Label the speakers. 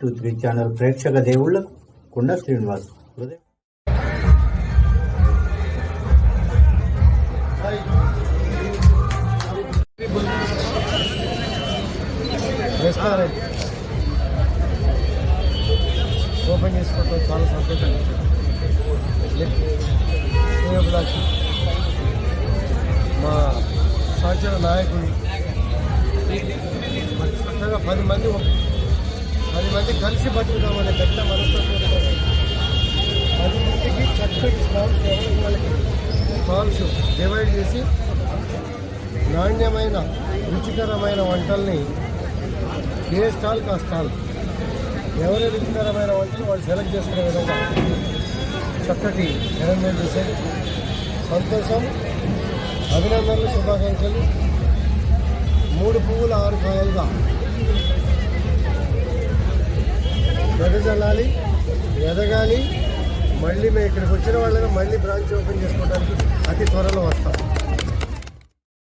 Speaker 1: Two three channel ప్రేక్షక దేవుళ్ళకు కుండ శ్రీనివాస్ హృదయ.
Speaker 2: ఓపెన్ చేసుకోవడం చాలా సంతోషం. శ్రేయభిలాషి మా సహచర నాయకుడు. చక్కగా పది మంది పది మంది కలిసి బతుకుదామనే పెద్ద మనస్తత్వం పది మందికి చక్కటి స్టాల్స్ వాళ్ళకి. స్టాల్స్ డివైడ్ చేసి నాణ్యమైన రుచికరమైన వంటల్ని ఏ స్టాల్కి ఆ స్టాల్. ఎవరి రుచికరమైన వంటలు వాళ్ళు సెలెక్ట్ చేసుకునే విధంగా చక్కటి అరేంజ్మెంట్ చేశారు సంతోషం అభినందనలు శుభాకాంక్షలు. మూడు పువ్వులు ఆరు కాయలుగా వెదజల్లాలి ఎదగాలి మళ్ళీ మేము ఇక్కడికి వచ్చిన వాళ్ళని మళ్ళీ బ్రాంచ్ ఓపెన్ చేసుకోవడానికి అతి త్వరలో వస్తాం.